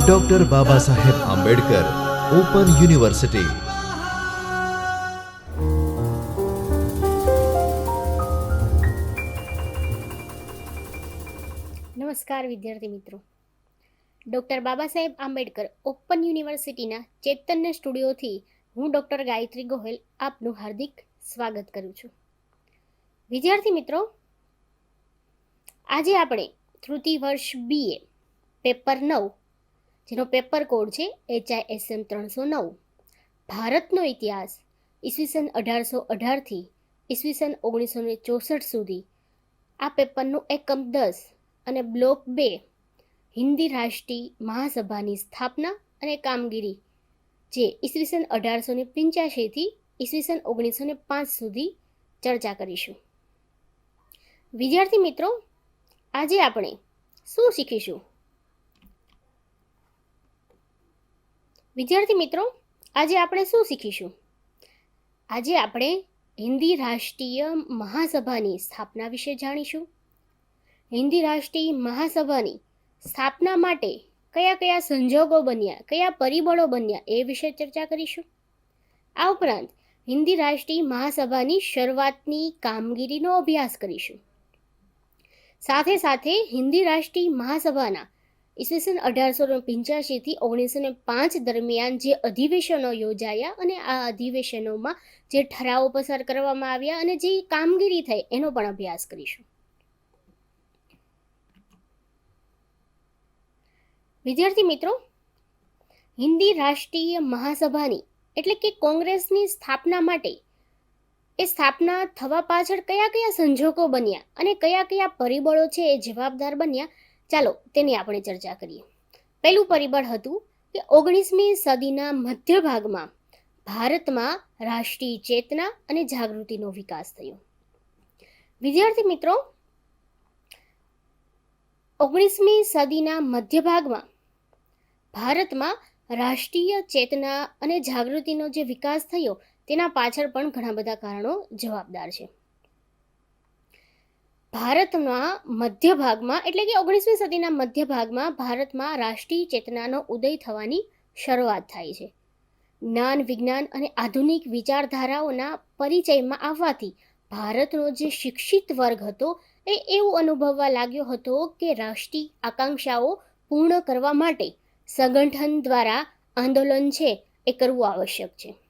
Doctor Baba Saheb Ambedkar open university નમસ્કાર વિદ્યાર્થી મિત્રો. ડૉક્ટર બાબા સાહેબ આંબેડકર ઓપન યુનિવર્સિટીના ચેતન્ય સ્ટુડિયોથી હું ડૉક્ટર ગાયત્રી ગોહેલ આપનું હાર્દિક સ્વાગત કરું છું. વિદ્યાર્થી મિત્રો, આજે આપણે તૃતીય વર્ષ બીએ પેપર નવ, જેનો પેપર કોડ છે એચઆઈએસએમ ત્રણસો નવ. ભારતનો ઇતિહાસ ઈસવીસન અઢારસો અઢારથી ઈસવીસન ઓગણીસો ને ચોસઠ સુધી. આ પેપરનું એકમ દસ અને બ્લોક બે હિન્દી રાષ્ટ્રીય મહાસભાની સ્થાપના અને કામગીરી, જે ઈસવીસન અઢારસો ને પંચ્યાસીથી ઈસવીસન ઓગણીસો ને પાંચ સુધી ચર્ચા કરીશું. વિદ્યાર્થી મિત્રો આજે આપણે શું શીખીશું? વિદ્યાર્થી મિત્રો, આજે આપણે શું શીખીશું? આજે આપણે હિન્દી રાષ્ટ્રીય મહાસભાની સ્થાપના વિશે જાણીશું. હિન્દી રાષ્ટ્રીય મહાસભાની સ્થાપના માટે કયા કયા સંજોગો બન્યા, કયા પરિબળો બન્યા એ વિશે ચર્ચા કરીશું. આ ઉપરાંત હિન્દી રાષ્ટ્રીય મહાસભાની શરૂઆતની કામગીરીનો અભ્યાસ કરીશું. સાથે સાથે હિન્દી રાષ્ટ્રીય મહાસભાના ઈસવીસન અઢારસો પંચ્યાસીથી ઓગણીસો ને પાંચ દરમિયાન જે અધિવેશનો યોજાયા અને આ અધિવેશનોમાં જે ઠરાવો પસાર કરવામાં આવ્યા અને જે કામગીરી થઈ એનો પણ અભ્યાસ કરીશું. વિદ્યાર્થી મિત્રો, હિન્દી રાષ્ટ્રીય મહાસભાની એટલે કે કોંગ્રેસની સ્થાપના માટે એ સ્થાપના થવા પાછળ કયા કયા સંજોગો બન્યા અને કયા કયા પરિબળો છે એ જવાબદાર બન્યા? ચાલો તેની આપણે ચર્ચા કરીએ. પહેલું પરિબળ હતું કે ઓગણીસમી સદીના મધ્ય ભાગમાં ભારતમાં રાષ્ટ્રીય ચેતના અને જાગૃતિનો વિકાસ થયો. વિદ્યાર્થી મિત્રો, ઓગણીસમી સદીના મધ્ય ભાગમાં ભારતમાં રાષ્ટ્રીય ચેતના અને જાગૃતિનો જે વિકાસ થયો તેના પાછળ પણ ઘણા બધા કારણો જવાબદાર છે. ભારતના મધ્ય ભાગમાં એટલે કે ઓગણીસમી સદીના મધ્ય ભાગમાં ભારતમાં રાષ્ટ્રીય ચેતનાનો ઉદય થવાની શરૂઆત થાય છે. જ્ઞાન, વિજ્ઞાન અને આધુનિક વિચારધારાઓના પરિચયમાં આવવાથી ભારતનો જે શિક્ષિત વર્ગ હતો, એ એવું અનુભવવા લાગ્યો હતો કે રાષ્ટ્રીય આકાંક્ષાઓ પૂર્ણ કરવા માટે સંગઠન દ્વારા આંદોલન છે, એ કરવું આવશ્યક છે.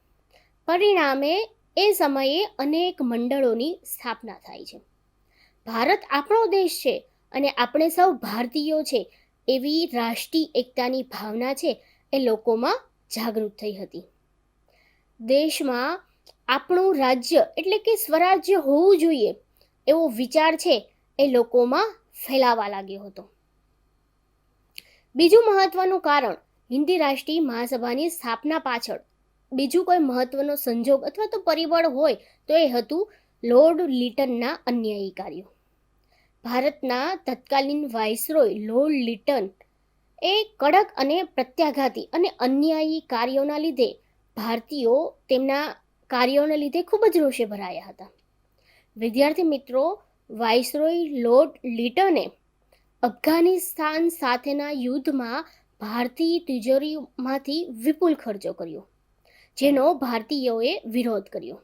પરિણામે એ સમયે અનેક મંડળોની સ્થાપના થાય છે. ભારત આપણો દેશ છે અને આપણે સૌ ભારતીયો છે એવી રાષ્ટ્રીય એકતાની ભાવના છે એ લોકોમાં જાગૃત થઈ હતી. દેશમાં આપણું રાજ્ય એટલે કે સ્વરાજ્ય હોવું જોઈએ એવો વિચાર છે એ લોકોમાં ફેલાવા લાગ્યો હતો. બીજું મહત્વનું કારણ હિન્દી રાષ્ટ્રીય મહાસભાની સ્થાપના પાછળ બીજું કોઈ મહત્વનો સંજોગ અથવા તો પરિબળ હોય તો એ હતું લોર્ડ લિટનના અન્યાયી કાર્યો ભારતના તત્કાલીન વાઇસરોય લોર્ડ લિટન એ કડક અને પ્રત્યાઘાતી અને અન્યાયી કાર્યોના લીધે ભારતીયો તેમના કાર્યોના લીધે ખૂબ જ રોષે ભરાયા હતા. વિદ્યાર્થી મિત્રો, વાઇસરોય લોર્ડ લિટને અફઘાનિસ્તાન સાથેના યુદ્ધમાં ભારતીય તિજોરીમાંથી વિપુલ ખર્ચો કર્યો. જેનો ભારતીયોએ વિરોધ કર્યો.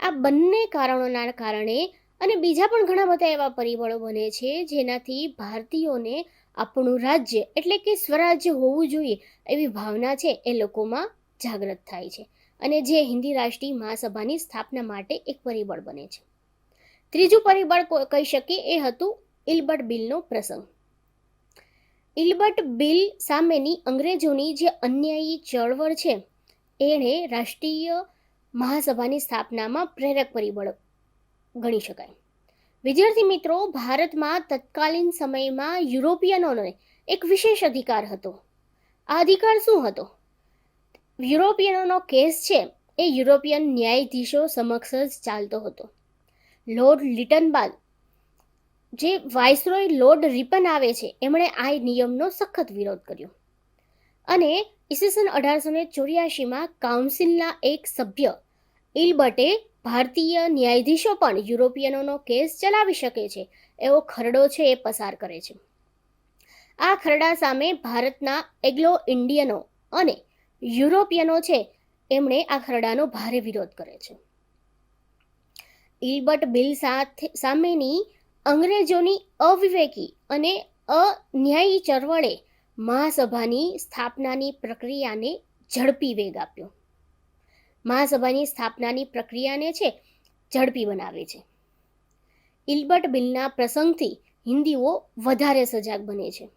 આ બંને કારણોના કારણે અને બીજા પણ ઘણા બધા એવા પરિબળો બને છે જેનાથી ભારતીયોને આપણું રાજ્ય એટલે કે સ્વરાજ્ય હોવું જોઈએ એવી ભાવના છે એ લોકોમાં જાગૃત થાય છે અને જે હિન્દી રાષ્ટ્રીય મહાસભાની સ્થાપના માટે એક પરિબળ બને છે. ત્રીજું પરિબળ કહી શકીએ એ હતું ઇલબર્ટ બિલનો પ્રસંગ. ઇલબર્ટ બિલ સામેની અંગ્રેજોની જે અન્યાયી ચળવળ છે એણે રાષ્ટ્રીય મહાસભાની સ્થાપનામાં પ્રેરક પરિબળ ગણી શકાય. વિદ્યાર્થી મિત્રો, ભારતમાં તત્કાલીન સમયમાં યુરોપિયનોને એક વિશેષ અધિકાર હતો. આ અધિકાર શું હતો? યુરોપિયનોનો કેસ છે એ યુરોપિયન ન્યાયાધીશો સમક્ષ જ ચાલતો હતો. લોર્ડ લિટન બાદ જે વાઇસરોય લોર્ડ રિપન આવે છે, એમણે આ નિયમનો સખત વિરોધ કર્યો. અને ઈસવીસન અઢારસો ને ચોર્યાસીમાં કાઉન્સિલના એક સભ્ય ઇલબર્ટે ભારતીય ન્યાયાધીશો પણ યુરોપિયનોનો કેસ ચલાવી શકે છે. એવો ખરડો છે એ પસાર કરે છે. આ ખરડા સામે ભારતના એગ્લો ઇન્ડિયનો અને યુરોપિયનો છે એમણે આ ખરડાનો ભારે વિરોધ કરે છે. ઇલબર્ટ બિલ સાથે સામેની અંગ્રેજોની અવિવેકી અને અન્યાયી ચળવળે મહાસભાની સ્થાપનાની પ્રક્રિયાને ઝડપી વેગ આપ્યો. મહાસભાની સ્થાપનાની પ્રક્રિયાને છે ઝડપી બનાવે છે. ઇલ્બર્ટ બિલના પ્રસંગથી હિન્દીઓ વધારે સજાગ બને છે.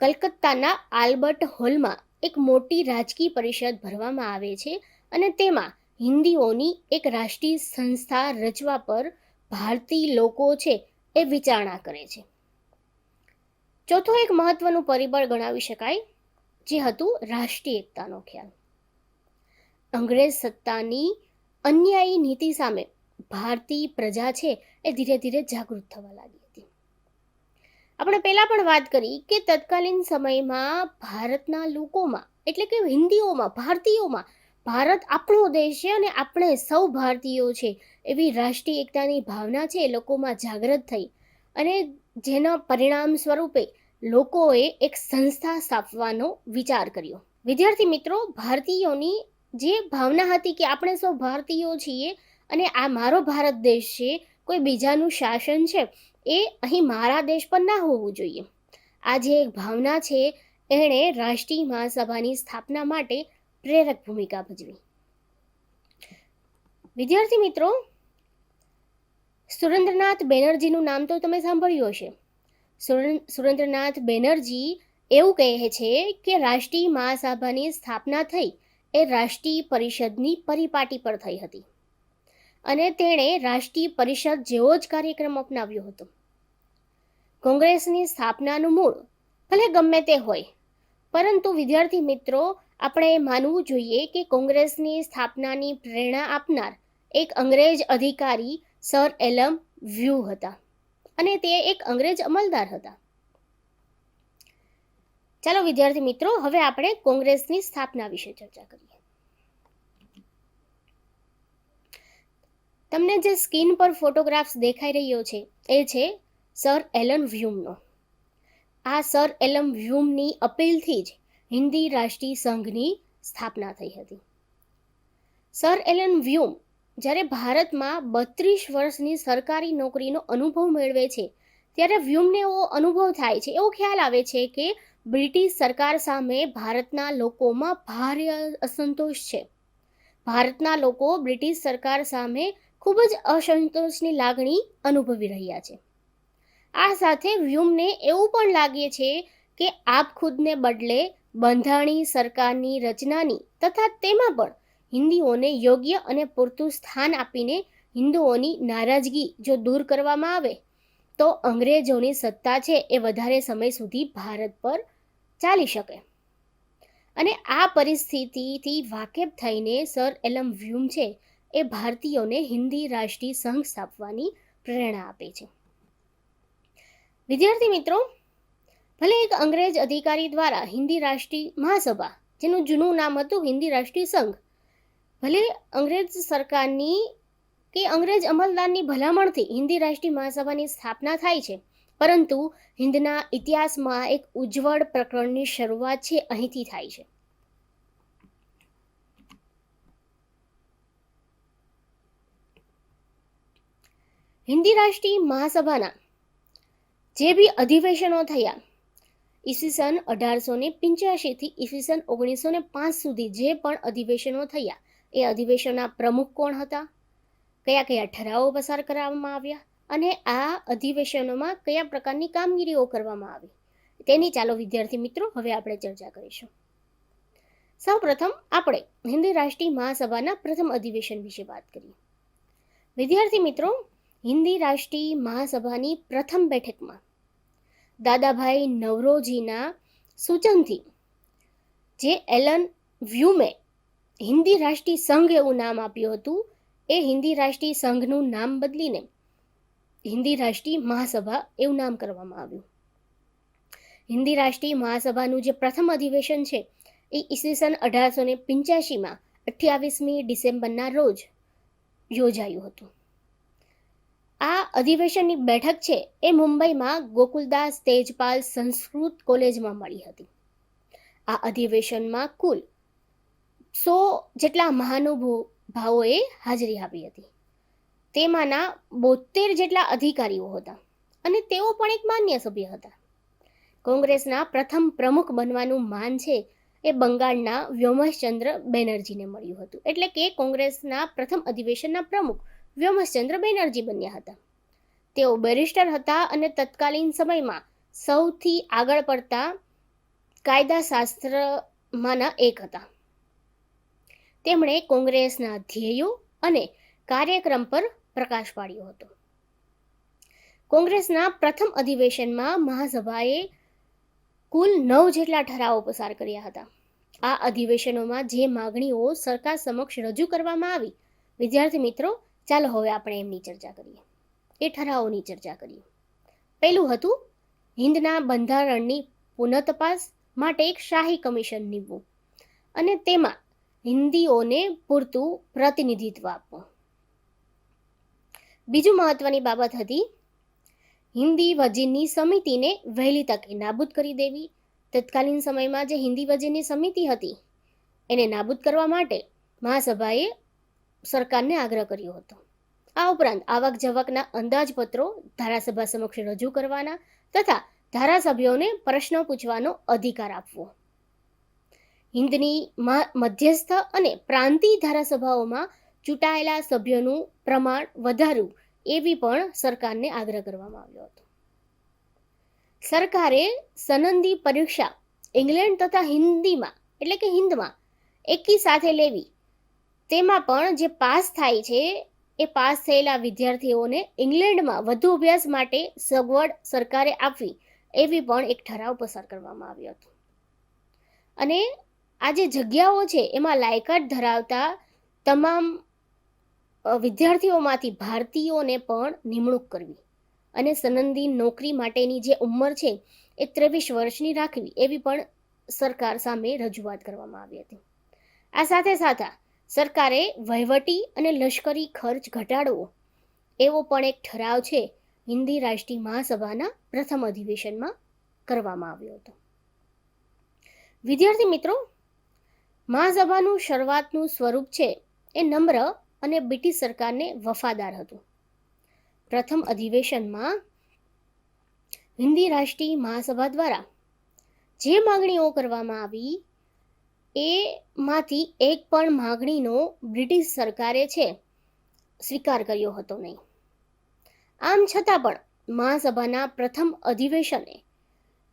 કલકત્તાના આલ્બર્ટ હોલમાં એક મોટી રાજકીય પરિષદ ભરવામાં આવે છે અને તેમાં હિન્દીઓની એક રાષ્ટ્રીય સંસ્થા રચવા પર ભારતીય લોકો છે એ વિચારણા કરે છે. ચોથો એક મહત્વનું પરિબળ ગણાવી શકાય, જે હતું રાષ્ટ્રીય એકતાનો ખ્યાલ. અંગ્રેજ સત્તાની અન્યાયી નીતિ સામે ભારતીય પ્રજા છે એ ધીરે ધીરે જાગૃત થવા લાગી હતી. આપણે પહેલા પણ વાત કરી કે તત્કાલીન સમયમાં ભારતના લોકોમાં, એટલે કે હિન્દીઓમાં, ભારતીયોમાં, ભારત આપણો દેશ છે અને આપણે સૌ ભારતીયો છે એવી રાષ્ટ્રીય એકતાની ભાવના છે એ લોકોમાં જાગૃત થઈ અને જેના પરિણામ સ્વરૂપે લોકોએ એક સંસ્થા સ્થાપવાનો વિચાર કર્યો. વિદ્યાર્થી મિત્રો, ભારતીયોની જે ભાવના હતી કે આપણે સૌ ભારતીયો છીએ અને આ મારો ભારત દેશ છે, કોઈ બીજાનું શાસન છે, એ અહીં મારા દેશ પર ના હોવું જોઈએ. આ જે એક ભાવના છે, એણે રાષ્ટ્રીય મહાસભાની સ્થાપના માટે પ્રેરક ભૂમિકા ભજવી. વિદ્યાર્થી મિત્રો, સુરેન્દ્રનાથ બેનર્જીનું નામ તો તમે સાંભળ્યું હશે. સુરેન્દ્રનાથ બેનર્જી એવું કહે છે કે રાષ્ટ્રીય મહાસભાની સ્થાપના થઈ એ રાષ્ટ્રીય પરિષદની પરિપાટી પર થઈ હતી. અને તેણે રાષ્ટ્રીય પરિષદ જેવો જ કાર્યક્રમ અપનાવ્યો હતો. કોંગ્રેસની સ્થાપનાનું મૂળ ભલે ગમે તે હોય, પરંતુ વિદ્યાર્થી મિત્રો, આપણે માનવું જોઈએ કે કોંગ્રેસની સ્થાપનાની પ્રેરણા આપનાર એક અંગ્રેજ અધિકારી સર એલમ વ્યૂ હતા. અને તે એક અંગ્રેજ અમલદાર હતા. ચાલો વિદ્યાર્થી મિત્રો, હવે આપણે કોંગ્રેસની સ્થાપના વિશે ચર્ચા કરીએ. તમને જે સ્કીન પર ફોટોગ્રાફ્સ દેખાઈ રહ્યો છે, એ છે સર એલન વ્યુમનો. આ સર એલમ વ્યુમની અપીલથી જ હિન્દી રાષ્ટ્રીય સંઘની સ્થાપના થઈ હતી. સર એલન વ્યુમ જ્યારે ભારતમાં બત્રીસ વર્ષની સરકારી નોકરીનો અનુભવ મેળવે છે, ત્યારે વ્યુમને એવો અનુભવ થાય છે. એવો ખ્યાલ આવે છે કે બ્રિટિશ સરકાર સામે ભારતના લોકોમાં ભારે અસંતોષ છે. ભારતના લોકો બ્રિટિશ સરકાર સામે ખૂબ જ અસંતોષની લાગણી અનુભવી રહ્યા છે. આ સાથે વ્યુમને એવું પણ લાગે છે કે આપ ખુદને બદલે બંધાણી સરકારની રચનાની તથા તેમાં પણ હિન્દીઓને યોગ્ય અને પૂરતું સ્થાન આપીને હિન્દુઓની નારાજગી જો દૂર કરવામાં આવે, તો અંગ્રેજોની સત્તા છે એ વધારે સમય સુધી ભારત પર ચાલી શકે. અને આ પરિસ્થિતિથી વાકેફ થઈને સર એલમ વ્યુમ છે એ ભારતીયોને હિન્દી રાષ્ટ્રીય સંઘ સ્થાપવાની પ્રેરણા આપે છે. વિદ્યાર્થી મિત્રો, ભલે એક અંગ્રેજ અધિકારી દ્વારા હિન્દી રાષ્ટ્રીય મહાસભા, જેનું જૂનું નામ હતું હિન્દી રાષ્ટ્રીય સંઘ ભલે અંગ્રેજ સરકારની કે અંગ્રેજ અમલદારની ભલામણથી હિન્દી રાષ્ટ્રીય મહાસભાની સ્થાપના થાય છે. પરંતુ હિન્દના ઇતિહાસમાં એક ઉજ્જવળ પ્રકરણની શરૂઆત છે, અહીંથી થાય છે. હિન્દી રાષ્ટ્રીય મહાસભાના જે બી અધિવેશનો થયા ઈસવીસન અઢારસો ને પંચ્યાસીથી ઈસવીસન ઓગણીસો ને પાંચ સુધી જે પણ અધિવેશનો થયા એ અધિવેશનના પ્રમુખ કોણ હતા? કયા કયા ઠરાવો પસાર કરવામાં આવ્યા? અને આ અધિવેશનોમાં કયા પ્રકારની કામગીરીઓ કરવામાં આવી? તેની ચાલો વિદ્યાર્થી મિત્રો, હવે આપણે ચર્ચા કરીશું. સૌપ્રથમ આપણે હિન્દી રાષ્ટ્રીય મહાસભાના પ્રથમ અધિવેશન વિશે વાત કરીએ. વિદ્યાર્થી મિત્રો, હિન્દી રાષ્ટ્રીય મહાસભાની પ્રથમ બેઠકમાં દાદાભાઈ નવરોજીના સૂચનથી જે એલન વ્યુમે હિન્દી રાષ્ટ્રીય સંઘ એવું નામ આપ્યું હતું. એ હિન્દી રાષ્ટ્રીય સંઘનું નામ બદલીને હિન્દી રાષ્ટ્રીય મહાસભા એવું નામ કરવામાં આવ્યું. હિન્દી રાષ્ટ્રીય મહાસભાનું જે પ્રથમ અધિવેશન છે, એ ઈસવીસન અઢારસો ને પંચ્યાસીમાં અઠ્યાવીસમી ડિસેમ્બરના રોજ યોજાયું હતું. આ અધિવેશનની બેઠક છે, એ મુંબઈમાં ગોકુલદાસ તેજપાલ સંસ્કૃત કોલેજમાં મળી હતી. આ અધિવેશનમાં કુલ સો જેટલા મહાનુભાવોએ હાજરી આપી હતી. તેમાંના બોતેર જેટલા અધિકારીઓ હતા અને તેઓ પણ એક માન્ય સભ્ય હતા. કોંગ્રેસના પ્રથમ પ્રમુખ બનવાનું માન છે એ બંગાળના વ્યોમશચંદ્ર બેનર્જીને મળ્યું હતું. એટલે કે કોંગ્રેસના પ્રથમ અધિવેશનના પ્રમુખ વ્યોમશચંદ્ર બેનર્જી બન્યા હતા. તેઓ બેરિસ્ટર હતા અને તત્કાલીન સમયમાં સૌથી આગળ પડતા કાયદાશાસ્ત્રમાંના એક હતા. તેમણે કોંગ્રેસના ધ્યેયો અને કાર્યક્રમ પર પ્રકાશ પાડ્યો હતો. કોંગ્રેસના પ્રથમ અધિવેશનમાં મહાસભાએ કુલ નવ જેટલા ઠરાવો પસાર કર્યા હતા. આ અધિવેશનોમાં જે માગણીઓ સરકાર સમક્ષ રજૂ કરવામાં આવી, વિદ્યાર્થી મિત્રો, ચાલો હવે આપણે એમની ચર્ચા કરીએ. એ ઠરાવોની ચર્ચા કરીએ. પહેલું હતું હિન્દના બંધારણની પુનઃ તપાસ માટે એક શાહી કમિશન નીમવું. અને તેમાં હિન્દીઓને પૂરતું પ્રતિનિધિત્વ આપવું બીજું મહત્વની બાબત હતી, હિન્દી વજીરની સમિતિને વહેલી તકે નાબૂદ કરી દેવી. તત્કાલીન સમયમાં જે હિન્દી વજીરની સમિતિ હતી, એને નાબૂદ કરવા માટે મહાસભાએ સરકારને આગ્રહ કર્યો હતો. આ ઉપરાંત આવક જવકના અંદાજપત્રો ધારાસભા સમક્ષ રજૂ કરવાના તથા ધારાસભ્યોને પ્રશ્નો પૂછવાનો અધિકાર આપવો. હિન્દની મધ્યસ્થ અને પ્રાંતિય ધારાસભાઓમાં ચૂંટાયેલા સભ્યોનું પ્રમાણ વધારવું એવી પણ સરકારને આગ્રહ કરવામાં આવ્યો હતો. સરકારે સનંદી પરીક્ષા ઇંગ્લેન્ડ તથા હિન્દીમાં, એટલે કે હિન્દમાં, એકી સાથે લેવી. તેમાં પણ જે પાસ થાય છે, એ પાસ થયેલા વિદ્યાર્થીઓને ઇંગ્લેન્ડમાં વધુ અભ્યાસ માટે સગવડ સરકારે આપવી એવી પણ એક ઠરાવ પસાર કરવામાં આવ્યો હતો. અને આ જે જગ્યાઓ છે, એમાં લાયકાત ધરાવતા તમામ વિદ્યાર્થીઓમાંથી ભારતીયોને પણ નિમણૂક કરવી અને સનંદી નોકરી માટેની જે ઉંમર છે, એ ત્રેવીસ વર્ષની રાખવી, એવી પણ સરકાર સામે રજૂઆત કરવામાં આવી હતી. આ સાથે સાથે સરકારે વહીવટી અને લશ્કરી ખર્ચ ઘટાડવો, એવો પણ એક ઠરાવ છે, હિન્દી રાષ્ટ્રીય મહાસભાના પ્રથમ અધિવેશનમાં કરવામાં આવ્યો હતો. વિદ્યાર્થી મિત્રો મહાસભાનું શરૂઆતનું સ્વરૂપ છે એ નમ્ર અને બ્રિટિશ સરકારને વફાદાર હતું. પ્રથમ અધિવેશનમાં હિન્દી રાષ્ટ્રીય મહાસભા દ્વારા જે માગણીઓ કરવામાં આવી, એમાંથી એક પણ માગણીનો બ્રિટિશ સરકારે છે, સ્વીકાર કર્યો હતો નહીં. આમ છતાં પણ મહાસભાના પ્રથમ અધિવેશને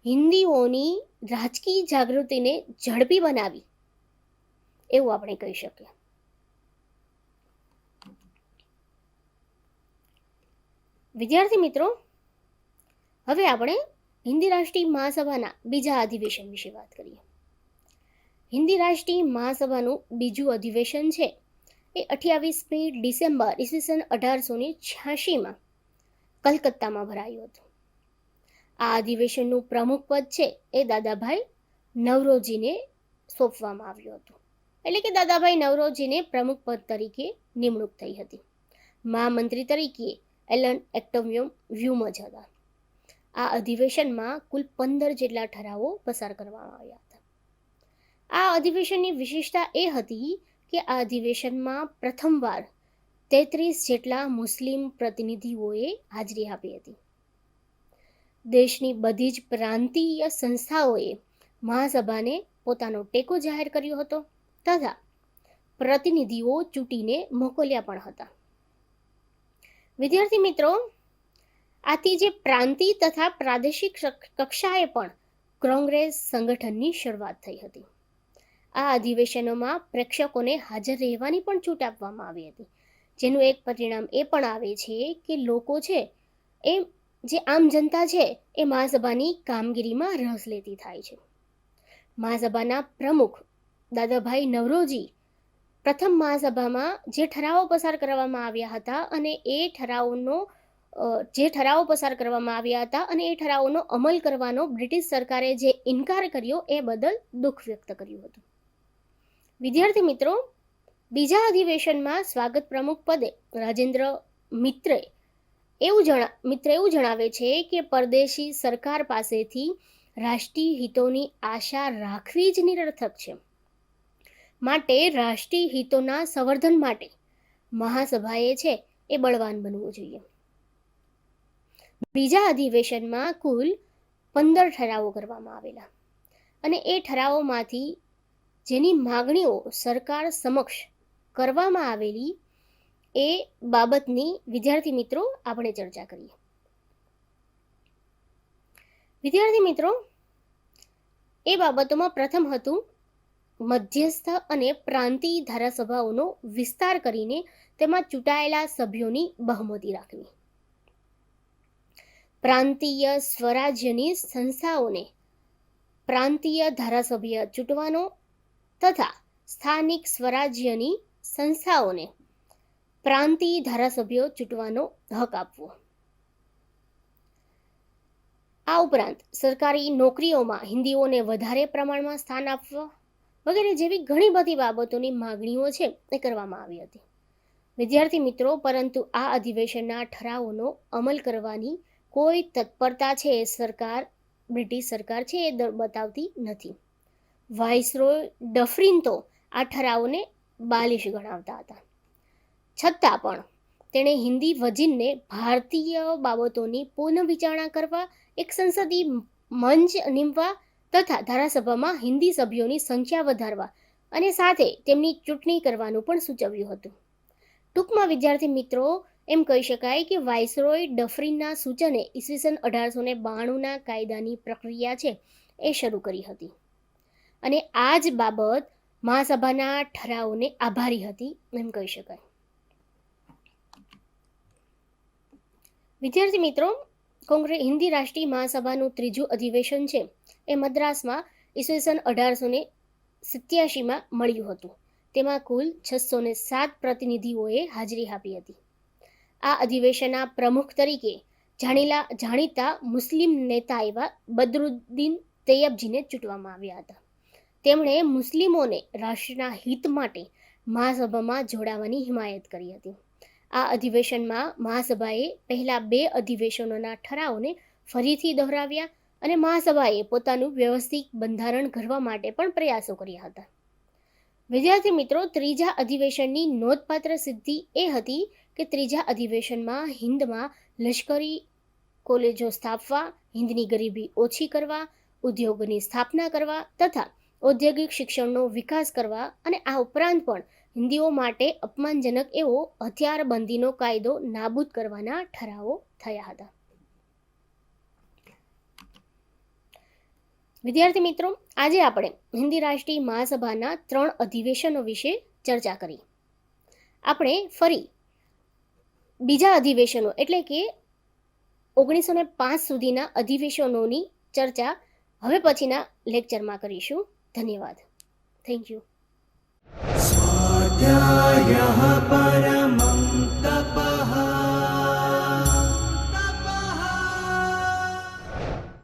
હિન્દીઓની રાજકીય જાગૃતિને ઝડપી બનાવી એવું આપણે કહી શકીએ. વિદ્યાર્થી મિત્રો, હવે આપણે હિન્દી રાષ્ટ્રીય મહાસભાના બીજા અધિવેશન વિશે વાત કરીએ. હિન્દી રાષ્ટ્રીય મહાસભાનું બીજું અધિવેશન છે એ અઠ્યાવીસમી ડિસેમ્બર ઈસવીસન અઢારસો ને છ્યાસીમાં કલકત્તામાં ભરાયું હતું. આ અધિવેશનનું પ્રમુખ પદ છે એ દાદાભાઈ નવરોજીને સોંપવામાં આવ્યું હતું. એટલે કે દાદાભાઈ નવરોજીને પ્રમુખ પદ તરીકે નિમણૂક થઈ હતી. મહામંત્રી તરીકે એલન એક્ટોમિયમ વ્યુમ હતા આ અધિવેશનમાં કુલ પંદર જેટલા ઠરાવો પસાર કરવામાં આવ્યા હતા. આ અધિવેશનની વિશેષતા એ હતી કે આ અધિવેશનમાં પ્રથમવાર તેત્રીસ જેટલા મુસ્લિમ પ્રતિનિધિઓએ હાજરી આપી હતી. દેશની બધી જ પ્રાંતીય સંસ્થાઓએ મહાસભાને પોતાનો ટેકો જાહેર કર્યો હતો. તથા પ્રતિનિધિઓ ચૂંટીને મોકલ્યા પણ હતા. વિદ્યાર્થી મિત્રો, આથી જે પ્રાંતિ તથા પ્રાદેશિક કક્ષાએ પણ કોંગ્રેસ સંગઠનની શરૂઆત થઈ હતી. આ અધિવેશનોમાં પ્રેક્ષકોને હાજર રહેવાની પણ છૂટ આપવામાં આવી હતી. જેનું એક પરિણામ એ પણ આવે છે કે લોકો છે, એ, જે આમ જનતા છે, એ મહાસભાની કામગીરીમાં રસ લેતી થાય છે. મહાસભાના પ્રમુખ દાદાભાઈ નવરોજી પ્રથમ મહાસભામાં જે ઠરાવો પસાર કરવામાં આવ્યા હતા અને એ ઠરાવોનો જે ઠરાવો પસાર કરવામાં આવ્યા હતા અને એ ઠરાવોનો અમલ કરવાનો બ્રિટિશ સરકારે જે ઇનકાર કર્યો એ બદલ દુઃખ વ્યક્ત કર્યું હતું. વિદ્યાર્થી મિત્રો, બીજા અધિવેશનમાં સ્વાગત પ્રમુખ પદે રાજેન્દ્ર મિત્રે એવું જણા, મિત્ર એવું જણાવે છે કે પરદેશી સરકાર પાસેથી રાષ્ટ્રીય હિતોની આશા રાખવી જ નિરર્થક છે. માટે રાષ્ટ્રીય હિતોના સંવર્ધન માટે મહાસભાએ છે એ બળવાન બનવું જોઈએ. બીજા અધિવેશનમાં કુલ પંદર ઠરાવો કરવામાં આવેલા અને એ ઠરાવોમાંથી જેની માગણીઓ સરકાર સમક્ષ કરવામાં આવેલી એ બાબતની વિદ્યાર્થી મિત્રો આપણે ચર્ચા કરીએ. વિદ્યાર્થી મિત્રો, એ બાબતોમાં પ્રથમ હતું મધ્યસ્થ અને પ્રાંતીય ધારાસભાઓનો વિસ્તાર કરીને તેમાં ચૂંટાયેલા સભ્યોની બહુમતી રાખવી. પ્રાંતીય સ્વરાજ્યની સંસ્થાઓને પ્રાંતીય ધારાસભ્ય ચૂંટવાનો તથા સ્થાનિક સ્વરાજ્યની સંસ્થાઓને પ્રાંતીય ધારાસભ્યો ચૂંટવાનો હક આપવો. આ ઉપરાંત સરકારી નોકરીઓમાં હિન્દીઓને વધારે પ્રમાણમાં સ્થાન આપવા વગેરે જેવી ઘણી બધી બાબતોની માગણીઓ છે એ કરવામાં આવી હતી. વિદ્યાર્થી મિત્રો, પરંતુ આ અધિવેશનના ઠરાવોનો અમલ કરવાની કોઈ તત્પરતા છે એ સરકાર, બ્રિટિશ સરકાર છે એ બતાવતી નથી. વાઇસરોય ડફરીન તો આ ઠરાવોને બાલિશ ગણાવતા હતા. છતાં પણ તેણે હિન્દી વજીનને ભારતીય બાબતોની પુનઃ વિચારણા કરવા એક સંસદીય મંચ નીમવા તથા ધારાસભામાં હિન્દી સભ્યોની સંખ્યા વધારવા અને સાથે તેમની ચૂંટણી કરવાનું પણ સૂચવ્યું હતું. ટૂંકમાં, વિદ્યાર્થી મિત્રો, એમ કહી શકાય કે વાઇસરોય ડફરીનના સૂચને ઈસવીસન અઢારસો ને બાણુંના કાયદાની પ્રક્રિયા છે એ શરૂ કરી હતી. અને આ જ બાબત મહાસભાના ઠરાવોને આભારી હતી એમ કહી શકાય. વિદ્યાર્થી મિત્રો કોંગ્રેસ હિન્દી રાષ્ટ્રીય મહાસભાનું ત્રીજું અધિવેશન છે. એ મદ્રાસમાં ઈસવીસન અઢારસો ને સિત્યાસીમાં મળ્યું હતું. તેમાં કુલ છસો ને સાત પ્રતિનિધિઓએ હાજરી આપી હતી. આ અધિવેશનના પ્રમુખ તરીકે જાણીલા, જાણીતા મુસ્લિમ નેતા એવા બદરુદ્દીન તૈયબજીને ચૂંટવામાં આવ્યા હતા. તેમણે મુસ્લિમોને રાષ્ટ્રના હિત માટે મહાસભામાં જોડાવાની હિમાયત કરી હતી. આ અધિવેશનમાં મહાસભાએ પહેલા બે અધિવેશનોના ઠરાવોને ફરીથી દોહરાવ્યા અને મહાસભાએ પોતાનું વ્યવસ્થિત બંધારણ ઘડવા માટે પણ પ્રયાસો કર્યા હતા. વિદ્યાર્થી મિત્રો, ત્રીજા અધિવેશનની નોંધપાત્ર સિદ્ધિ એ હતી કે ત્રીજા અધિવેશનમાં હિન્દમાં લશ્કરી કોલેજો સ્થાપવા હિન્દની ગરીબી ઓછી કરવા, ઉદ્યોગોની સ્થાપના કરવા તથા ઔદ્યોગિક શિક્ષણનો વિકાસ કરવા અને આ ઉપરાંત પણ હિન્દીઓ માટે અપમાનજનક એવો હથિયારબંધીનો કાયદો નાબૂદ કરવાના ઠરાવો થયા હતા. વિદ્યાર્થી મિત્રો, આજે આપણે હિન્દી રાષ્ટ્રીય મહાસભાના ત્રણ અધિવેશનો વિશે ચર્ચા કરી. આપણે ફરી બીજા અધિવેશનો, એટલે કે ઓગણીસો ને પાંચ સુધીના અધિવેશનોની ચર્ચા હવે પછીના લેક્ચરમાં કરીશું. ધન્યવાદ. Thank you. સ્વાધ્યાય